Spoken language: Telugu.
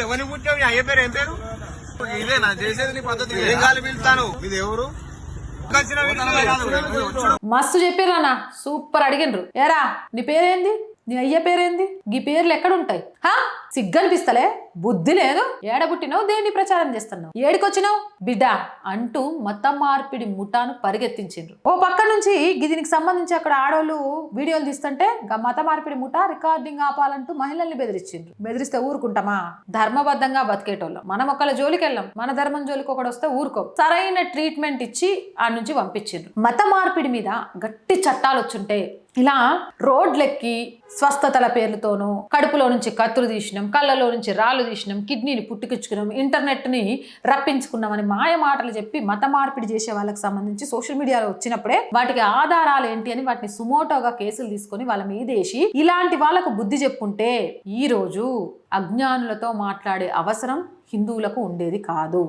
ఎవరిని పుట్టావు? నీ అయ్య పేరు ఏం పేరు? ఇదే నా చేసేది నీ పద్ధతి. ఏం గాలి పిలుస్తాను ఇది ఎవరు. మస్తు చెప్పిర్రా సూపర్ అడిగినరు. ఏరా నీ పేరేంది? నీ అయ్య పేరేంది? గీ పేర్లు ఎక్కడుంటాయి? హా? సిగ్గనిపిస్తలే? బుద్ధి లేదు. ఏడబుట్టినావు? దేన్ని ప్రచారం చేస్తున్నావు? ఏడికొచ్చినావు? బిడ్డ అంటూ మతం మార్పిడి ముఠాను పరిగెత్తించిండ్రు. ఓ పక్క నుంచి దీనికి సంబంధించి అక్కడ ఆడవాళ్ళు వీడియోలు తీస్తుంటే మత మార్పిడి ముఠా రికార్డింగ్ ఆపాలంటూ మహిళల్ని బెదిరించిండ్రు. బెదిరిస్తే ఊరుకుంటామా? ధర్మబద్ధంగా బతికేటోళ్ళం. మనం ఒకళ్ళ జోలికి వెళ్ళాం మన ధర్మం జోలికి ఒకడు వస్తే ఊరుకో. సరైన ట్రీట్మెంట్ ఇచ్చి ఆ నుంచి పంపించిండ్రు. మత మార్పిడి మీద గట్టి చట్టాలు వచ్చుంటే ఇలా రోడ్లెక్కి స్వస్థతల పేర్లతోనూ కడుపులో నుంచి కత్తులు తీసినాం కళ్ళలో నుంచి రాళ్ళు తీసినాం కిడ్నీని పుట్టుకిచ్చుకున్నాం ఇంటర్నెట్ని రప్పించుకున్నామని మాయ మాటలు చెప్పి మత మార్పిడి చేసే వాళ్ళకి సంబంధించి సోషల్ మీడియాలో వచ్చినప్పుడే వాటికి ఆధారాలు ఏంటి అని వాటిని సుమోటోగా కేసులు తీసుకొని వాళ్ళ మీదేసి ఇలాంటి వాళ్ళకు బుద్ధి చెప్పుంటే ఈరోజు అజ్ఞానులతో మాట్లాడే అవసరం హిందువులకు ఉండేది కాదు.